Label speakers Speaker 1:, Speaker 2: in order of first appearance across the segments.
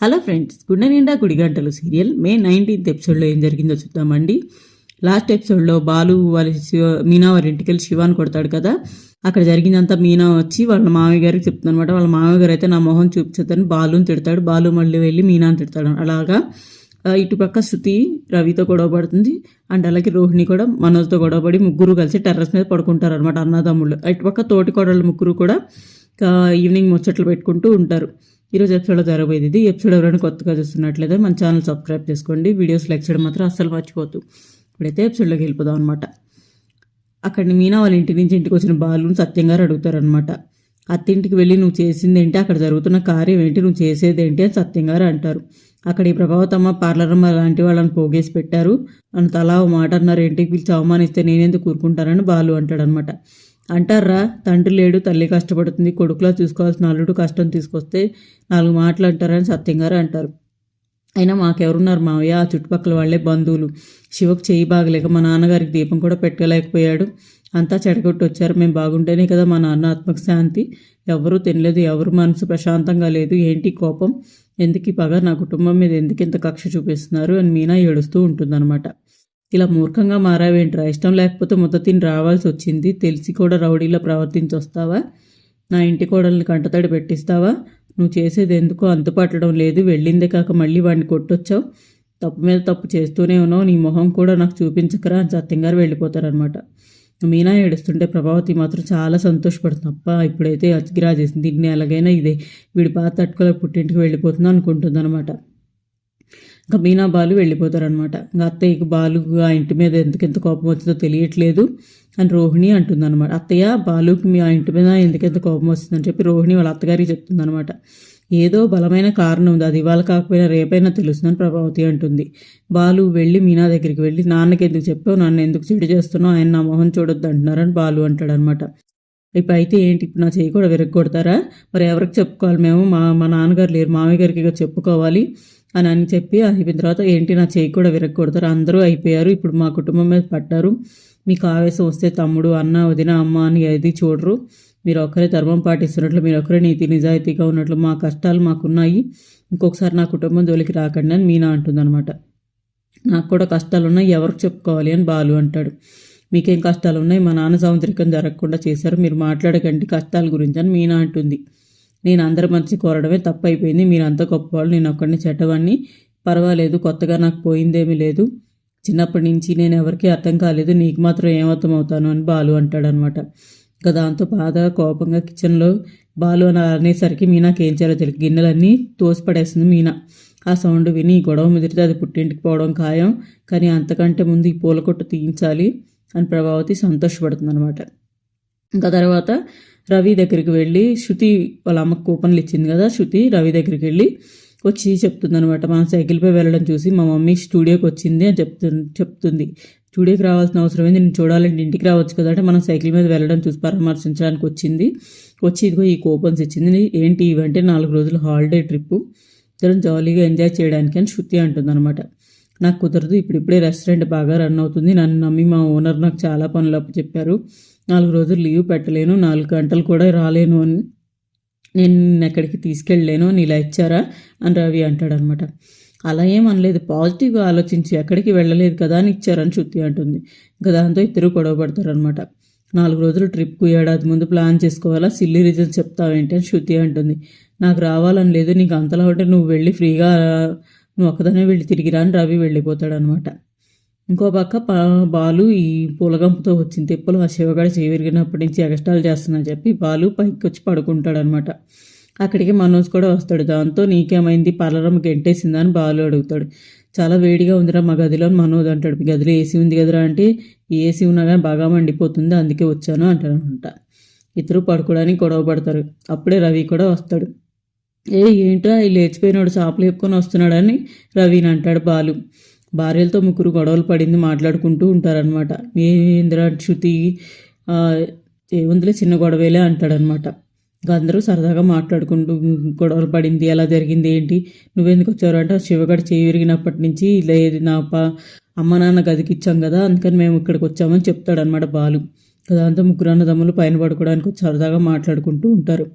Speaker 1: Hello friends గుండె నిండా గుడి గంటలు సీరియల్. మే నైన్టీన్త్ ఎపిసోడ్లో ఏం జరిగిందో చూద్దామండి. లాస్ట్ ఎపిసోడ్లో బాలు వాళ్ళ శివ మీనా వారి ఇంటికి వెళ్ళి శివాని కొడతాడు కదా. అక్కడ జరిగిందంతా మీనా వచ్చి వాళ్ళ మామయ్య గారికి చెప్తుంది అనమాట వాళ్ళ మామయ్య గారు అయితే నా మొహం చూపించదని బాలుని తిడతాడు. బాలు మళ్ళీ వెళ్ళి మీనాని తిడతాడు. అలాగా ఇటుపక్క శృతి రవితో గొడవ పడుతుంది. అండ్ అలాగే రోహిణి కూడా మనోజ్తో గొడవపడి ముగ్గురు కలిసి టెర్రస్ మీద పడుకుంటారు అనమాట అన్నదమ్ముళ్ళు. ఇటుపక్క తోటి కోడళ్ళ ముగ్గురు కూడా ఈవినింగ్ ముచ్చట్లు పెట్టుకుంటూ ఉంటారు. ఈరోజు ఎపిసోడ్లో జరగబోయేది ఇది ఎపిసోడ్ ఎవరైనా కొత్తగా చూస్తున్నట్లయితే మన ఛానల్ సబ్స్క్రైబ్ చేసుకోండి. వీడియోస్ లైక్ చేయడం మాత్రం అస్సలు మర్చిపోతూ ఇప్పుడైతే ఎపిసోడ్లోకి వెళ్ళిపోదాం అనమాట అక్కడిని మీనా వాళ్ళ ఇంటి నుంచి ఇంటికి వచ్చిన బాలుని సత్యం గారు అడుగుతారనమాట అత్తింటికి వెళ్ళి నువ్వు చేసింది ఏంటి? అక్కడ జరుగుతున్న కార్యం ఏంటి? నువ్వు చేసేది ఏంటి? అని సత్యం గారు అంటారు. అక్కడ ఈ ప్రభావతమ్మ పార్లరమ్మ లాంటి వాళ్ళని పోగేసి పెట్టారు. నన్ను తలా మాట అన్నారు. ఏంటి? పిలిచి అవమానిస్తే నేనెందుకు కూరుకుంటానని బాలు అంటాడనమాట అంటారా? తండ్రి లేడు తల్లి కష్టపడుతుంది కొడుకులా చూసుకోవాల్సిన అల్లుడు కష్టం తీసుకొస్తే నాలుగు మాటలు అంటారని సత్యం గారు అంటారు. అయినా మాకెవరున్నారు మావయ్య? ఆ చుట్టుపక్కల వాళ్ళే బంధువులు. శివకు చేయి బాగలేక మా నాన్నగారికి దీపం కూడా పెట్టలేకపోయాడు. అంతా చెడగొట్టి వచ్చారు మేము బాగుంటేనే కదా మా నాన్న ఆత్మకు శాంతి. ఎవరూ తినలేదు ఎవరు మనసు ప్రశాంతంగా లేదు. ఏంటి కోపం? ఎందుకు ఈ పగ? నా కుటుంబం మీద ఎందుకు ఇంత కక్ష చూపిస్తున్నారు? అని మీనా ఏడుస్తూ ఉంటుందన్నమాట. ఇలా మూర్ఖంగా మారావేంట్రా? ఇష్టం లేకపోతే ముద్ద తిని రావాల్సి వచ్చింది. తెలిసి కూడా రౌడీలో ప్రవర్తించి వస్తావా నా ఇంటి కోడల్ని కంటతడి పెట్టిస్తావా? నువ్వు చేసేది ఎందుకో? అంతుపట్టడం లేదు. వెళ్ళిందే కాక మళ్ళీ వాడిని కొట్టొచ్చావు. తప్పు మీద తప్పు చేస్తూనే ఉన్నావు. నీ మొహం కూడా నాకు చూపించకరా అని సత్యంగారు వెళ్ళిపోతారనమాట మీనా ఏడుస్తుంటే ప్రభావతి మాత్రం చాలా సంతోషపడుతుంది. అప్ప ఇప్పుడైతే అతికిరా చేసింది దీన్ని ఎలాగైనా ఇదే. వీడి బాధ తట్టుకోలే పుట్టింటికి వెళ్ళిపోతుంది అనుకుంటుంది అనమాట ఇంకా మీనా బాలు వెళ్ళిపోతారనమాట. ఇంకా అత్తయ్యకి బాలు ఆ ఇంటి మీద ఎందుకు ఎంత కోపం వచ్చిందో తెలియట్లేదు అని రోహిణి అంటుందన్నమాట అత్తయ్య బాలుకి మీ ఆ ఇంటి మీద ఎందుకెంత కోపం వస్తుందని చెప్పి రోహిణి వాళ్ళ అత్తగారికి చెప్తుందనమాట. ఏదో బలమైన కారణం ఉంది. అది ఇవాళ కాకపోయినా రేపైనా తెలుస్తుందని ప్రభావతి అంటుంది. బాలు వెళ్ళి మీనా దగ్గరికి వెళ్ళి నాన్నకి ఎందుకు చెప్పావు? నన్ను ఎందుకు చెడు చేస్తున్నావు? ఆయన నా మొహం చూడొద్దు అంటున్నారని బాలు అంటాడనమాట. ఇప్పుడు అయితే ఏంటి? ఇప్పుడు నా చేయి కూడా విరగొడతారా మరి ఎవరికి చెప్పుకోవాలి? మేము మా మా నాన్నగారు లేరు. మామయ్య గారికి చెప్పుకోవాలి. అని అని చెప్పి అయిపోయిన తర్వాత ఏంటి నా చేయి కూడా విరగొడతారు అందరూ అయిపోయారు. ఇప్పుడు మా కుటుంబం మీద పడ్డారు. మీకు ఆవేశం వస్తే తమ్ముడు అన్న వదిన అమ్మ అని అది చూడరు. మీరు ఒక్కరే ధర్మం పాటిస్తున్నట్లు మీరు ఒక్కరే నీతి నిజాయితీగా ఉన్నట్లు మా కష్టాలు మాకున్నాయి. ఇంకొకసారి నా కుటుంబం జోలికి రాకండి అని మీనా అంటుందన్నమాట. నాకు కూడా కష్టాలు ఉన్నాయి ఎవరికి చెప్పుకోవాలి అని బాలు అంటాడు. మీకేం కష్టాలు ఉన్నాయి మా నాన్న సముద్రికం జరగకుండా చేశారు. మీరు మాట్లాడకండి కష్టాల గురించి అని మీనా అంటుంది. నేను అందరి మంచి కోరడమే తప్పు అయిపోయింది మీరు అంత గొప్పవాళ్ళు నేను ఒక్కడిని చెడ్డవాడిని. పర్వాలేదు కొత్తగా నాకు పోయిందేమీ లేదు. చిన్నప్పటి నుంచి నేను ఎవరికీ అర్థం కాలేదు నీకు మాత్రం ఏమర్థం అవుతాను అని బాలు అంటాడనమాట. ఇంకా దాంతో బాధగా కోపంగా కిచెన్లో బాలు అని అనేసరికి మీనాకి ఏం చేయాలో తెలియదు గిన్నెలన్నీ తోసిపడేస్తుంది మీనా. ఆ సౌండ్ విని ఈ గొడవ ముదిరితే అది పుట్టింటికి పోవడం ఖాయం. కానీ అంతకంటే ముందు ఈ పూల కొట్టు తీయించాలి అని ప్రభావతి సంతోషపడుతుంది అనమాట ఇంకా తర్వాత రవి దగ్గరికి వెళ్ళి శృతి వాళ్ళ అమ్మకు కూపన్లు ఇచ్చింది కదా శృతి రవి దగ్గరికి వెళ్ళి వచ్చి చెప్తుంది అనమాట మనం సైకిల్పై వెళ్ళడం చూసి మా మమ్మీ స్టూడియోకి వచ్చింది అని చెప్తుంది చెప్తుంది. స్టూడియోకి రావాల్సిన అవసరం ఏంది? నేను చూడాలంటే ఇంటికి రావచ్చు కదా అంటే మనం సైకిల్ మీద వెళ్ళడం చూసి పరామర్శించడానికి వచ్చింది. వచ్చి ఇదిగో ఈ కూపన్స్ ఇచ్చింది. ఏంటి ఇవంటే నాలుగు రోజులు హాలిడే ట్రిప్ ఇద్దరం జాలీగా ఎంజాయ్ చేయడానికి అని శృతి అంటుంది అనమాట నాకు కుదరదు. ఇప్పుడిప్పుడే రెస్టారెంట్ బాగా రన్ అవుతుంది. నన్ను నమ్మి మా ఓనర్ నాకు చాలా పనులు అప్పు చెప్పారు నాలుగు రోజులు లీవ్ పెట్టలేను నాలుగు గంటలు కూడా రాలేను అని. నేను ఎక్కడికి తీసుకెళ్ళలేను అని ఇలా ఇచ్చారా అని రవి అంటాడనమాట. అలా ఏం అనలేదు పాజిటివ్గా ఆలోచించి ఎక్కడికి వెళ్ళలేదు కదా అని ఇచ్చారని శృతి అంటుంది. ఇంకా దాంతో ఇద్దరు గొడవ పడతారనమాట. నాలుగు రోజులు ట్రిప్కు ఏడాది ముందు ప్లాన్ చేసుకోవాలా సిల్లీ రీజన్స్ చెప్తావేంటి అని శృతి అంటుంది. నాకు రావాలని లేదు నీకు అంతలా ఉంటే నువ్వు వెళ్ళి ఫ్రీగా నువ్వు ఒక్కదానే వెళ్ళి తిరిగిరా అని రవి వెళ్ళిపోతాడనమాట. ఇంకో పక్క బాలు ఈ పూలగంపుతో వచ్చిన తిప్పలు ఆ శివగాడి చేవిరిగినప్పటి నుంచి ఎగస్టాలు చేస్తున్నా చెప్పి బాలు పైకి వచ్చి పడుకుంటాడనమాట అక్కడికి మనోజ్ కూడా వస్తాడు. దాంతో నీకేమైంది? పలరమ్మ గెంటేసిందా అని బాలు అడుగుతాడు. చాలా వేడిగా ఉందిరా మా గదిలో మనోజ్ అంటాడు. మీ గదిలో ఏసీ ఉంది కదరా అంటే ఏసీ ఉన్నా కానీ బాగా మండిపోతుంది అందుకే వచ్చాను అంటాడనమాట ఇద్దరు పడుకోవడానికి గొడవ పడతారు. అప్పుడే రవి కూడా వస్తాడు. ఏ ఏంటో లేచిపోయినాడు చాపలు చెప్పుకొని వస్తున్నాడని రవిని అంటాడు బాలు. భార్యలతో ముగ్గురు గొడవలు పడింది మాట్లాడుకుంటూ ఉంటారనమాట ఏంద్ర శృతి ఏముందిలే చిన్న గొడవేలే అంటాడనమాట ఇంకా అందరూ సరదాగా మాట్లాడుకుంటూ గొడవలు పడింది ఎలా జరిగింది ఏంటి నువ్వెందుకు వచ్చారు అంటే. శివగడ చేయి విరిగినప్పటి నుంచి లేదు నా పా అమ్మ నాన్న గదికి ఇచ్చాం కదా అందుకని మేము ఇక్కడికి వచ్చామని చెప్తాడనమాట బాలు. దాంతో ముగ్గురు అన్నదమ్ములు పైన పడుకోవడానికి సరదాగా మాట్లాడుకుంటూ ఉంటారు.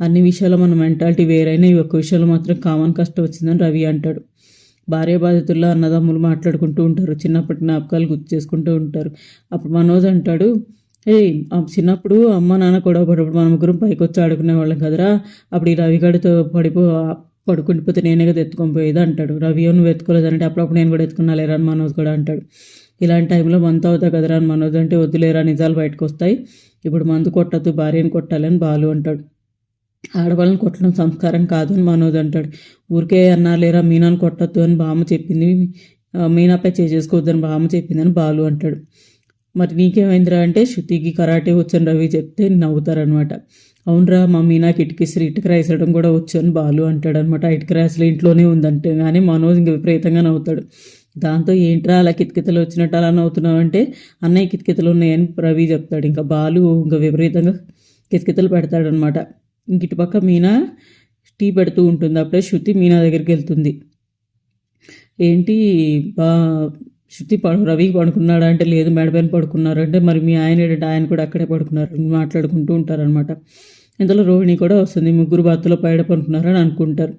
Speaker 1: అన్ని విషయాల్లో మన మెంటాలిటీ వేరైనా ఈ ఒక్క విషయంలో మాత్రం కామన్ కష్టం వచ్చిందని రవి అంటాడు. భార్య బాధితుల్లో అన్నదమ్ములు మాట్లాడుకుంటూ ఉంటారు. చిన్నప్పటి జ్ఞాపకాలు గుర్తు చేసుకుంటూ ఉంటారు. అప్పుడు మనోజ్ అంటాడు ఏ చిన్నప్పుడు అమ్మ నాన్న గొడవ పడప్పుడు మన ముగ్గురం పైకి వచ్చి ఆడుకునే వాళ్ళం కదరా? అప్పుడు ఈ రవిగాడితో పడిపో పడుకుండిపోతే నేనే కదా ఎత్తుకొని పోయేది అంటాడు. రవి నువ్వు ఎత్తుకోలేదంటే అప్పుడప్పుడు నేను కూడా ఎత్తుకున్నా లేరా? అని మనోజ్ కూడా అంటాడు. ఇలాంటి టైంలో మంత్ అవుతా కదరా? అని మనోజ్ అంటే వద్దులేరా నిజాలు బయటకు వస్తాయి ఇప్పుడు మందు కొట్టద్దు భార్యను కొట్టాలని బాలు అంటాడు. ఆడవాళ్ళని కొట్టడం సంస్కారం కాదు అని మనోజ్ అంటాడు. ఊరికే అన్నా లేరా మీనాను కొట్టద్దు అని బామ్మ చెప్పింది. మీనాపై చేసుకోవద్దని బామ్మ చెప్పిందని బాలు అంటాడు. మరి నీకేమైందిరా అంటే శృతికి కరాటే వచ్చని రవి చెప్తే నవ్వుతారనమాట అవునరా మా మీనాకి ఇటుకిసి ఇటుక రాసేయడం కూడా వచ్చని బాలు అంటాడు అనమాట ఇటుక రాసులు ఇంట్లోనే ఉందంటే కానీ మనోజ్ ఇంక విపరీతంగా నవ్వుతాడు. దాంతో ఏంట్రా అలా కితకితలు వచ్చినట్టు అలా నవ్వుతున్నావు అంటే అన్నయ్య కితకితలు ఉన్నాయని రవి చెప్తాడు. ఇంకా బాలు ఇంకా విపరీతంగా కితకితలు పెడతాడనమాట ఇంక ఇటుపక్క మీనా టీ పెడుతూ ఉంటుంది. అప్పుడే శృతి మీనా దగ్గరికి వెళ్తుంది. ఏంటి? బా శృతి పడు రవి పడుకున్నాడా అంటే లేదు మేడపైన పడుకున్నారు అంటే మరి మీ ఆయన ఏంటంటే ఆయన కూడా అక్కడే పడుకున్నారు. మాట్లాడుకుంటూ ఉంటారనమాట ఇంతలో రోహిణి కూడా వస్తుంది. ముగ్గురు భర్తలో పైడ పడుకున్నారని అనుకుంటారు.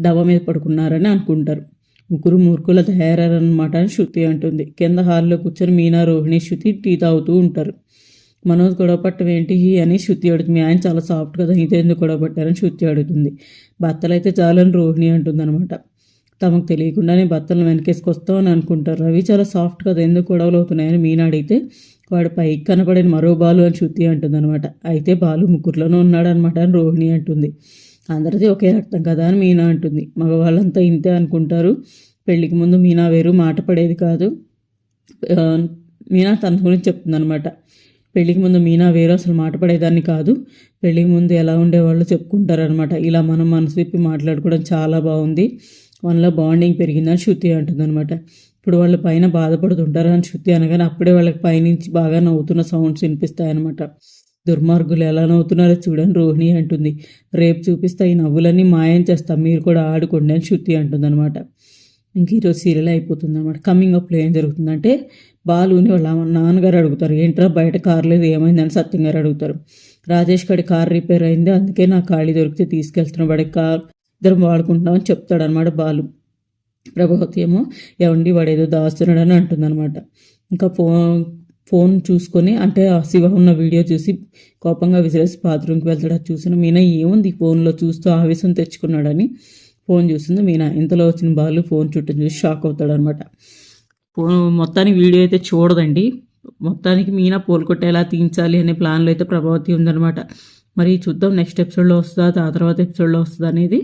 Speaker 1: డబ్బా మీద పడుకున్నారని అనుకుంటారు. ముగ్గురు మూర్ఖుల తయారనమాట అని శృతి అంటుంది. కింద హాల్లో కూర్చొని మీనా రోహిణి శృతి టీ తాగుతూ ఉంటారు. మనోజ్ గొడవ పట్టం ఏంటి? అని శృతి అడుగుతుంది. ఆయన చాలా సాఫ్ట్ కదా ఇంత ఎందుకు గొడవ పట్టారని శృతి అడుగుతుంది. భర్తలు అయితే చాలని రోహిణి అంటుంది అనమాట తమకు తెలియకుండానే భర్తలను వెనకేసుకొస్తాం అని అనుకుంటారు. రవి చాలా సాఫ్ట్ కదా ఎందుకు గొడవలు అవుతున్నాయని మీనా అడిగితే వాడు పైకి కనపడిన మరో బాలు అని శృతి అంటుంది అనమాట అయితే బాలు ముగ్గురులోనూ ఉన్నాడనమాట అని రోహిణి అంటుంది. అందరిది ఒకే రక్తం కదా అని మీనా అంటుంది. మగవాళ్ళంతా ఇంతే అనుకుంటారు. పెళ్ళికి ముందు మీనా వేరు మాట పడేది కాదు. మీనా తన గురించి చెప్తుంది అనమాట పెళ్ళికి ముందు మీనా వేరు అసలు మాట పడేదాన్ని కాదు. పెళ్ళికి ముందు ఎలా ఉండేవాళ్ళు చెప్పుకుంటారనమాట ఇలా మనం మనసు విప్పి మాట్లాడుకోవడం చాలా బాగుంది. వాళ్ళ బాండింగ్ పెరిగిందని శృతి అంటుందన్నమాట. ఇప్పుడు వాళ్ళు పైన బాధపడుతుంటారు అని శృతి అనగానే అప్పుడే వాళ్ళకి పైనుంచి బాగా నవ్వుతున్న సౌండ్స్ వినిపిస్తాయన్నమాట. దుర్మార్గులు ఎలా నవ్వుతున్నారో చూడని రోహిణి అంటుంది. రేపు చూపిస్తా ఈ నవ్వులన్నీ మాయం చేస్తాం. మీరు కూడా ఆడుకోండి అని శృతి అంటుందన్నమాట. ఇంక ఈరోజు సీరియల్ అయిపోతుంది అనమాట కమింగ్ అప్లో ఏం జరుగుతుందంటే బాలుని వాళ్ళ నాన్నగారు అడుగుతారు ఏంట్రా బయట కార్ లేదు ఏమైందని సత్యం గారు అడుగుతారు. రాజేష్ గడి కార్ రిపేర్ అయింది అందుకే నా ఖాళీ దొరికితే తీసుకెళ్తున్నాం వాడి కార్ ఇద్దరం వాడుకుంటున్నామని చెప్తాడనమాట బాలు. ప్రభావతి ఏమో ఎవండి వాడు ఏదో దాస్తున్నాడని అంటుందన్నమాట. ఇంకా ఫోన్ ఫోన్ చూసుకొని అంటే ఆ శివ ఉన్న వీడియో చూసి కోపంగా విసిరేసి బాత్రూమ్కి వెళ్తాడు. అది చూసిన మీనా ఏముంది ఫోన్లో చూస్తూ ఆవేశం తెచ్చుకున్నాడని? ఫోన్ చూస్తుంది మీనా. ఇంతలో వచ్చిన బాలు ఫోన్ చుట్టూ చూసి షాక్ అవుతాడనమాట మొత్తానికి వీడియో అయితే చూడదండి. మొత్తానికి మీనా పోల్కొట్టేలా తీయించాలి అనే ప్లాన్లో అయితే ప్రభావతి ఉందనమాట మరి చూద్దాం నెక్స్ట్ ఎపిసోడ్లో వస్తుందా ఆ తర్వాత ఎపిసోడ్లో వస్తుందా అనేది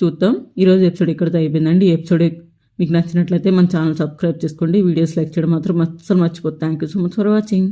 Speaker 1: చూద్దాం. ఈరోజు ఎపిసోడ్ ఇక్కడితో అయిపోయిందండి. ఈ ఎపిసోడ్ మీకు నచ్చినట్లయితే మన ఛానల్ సబ్స్క్రైబ్ చేసుకోండి. వీడియోస్ లైక్ చేయడం మాత్రం అస్సలు మర్చిపోతుంది thank you so much for watching.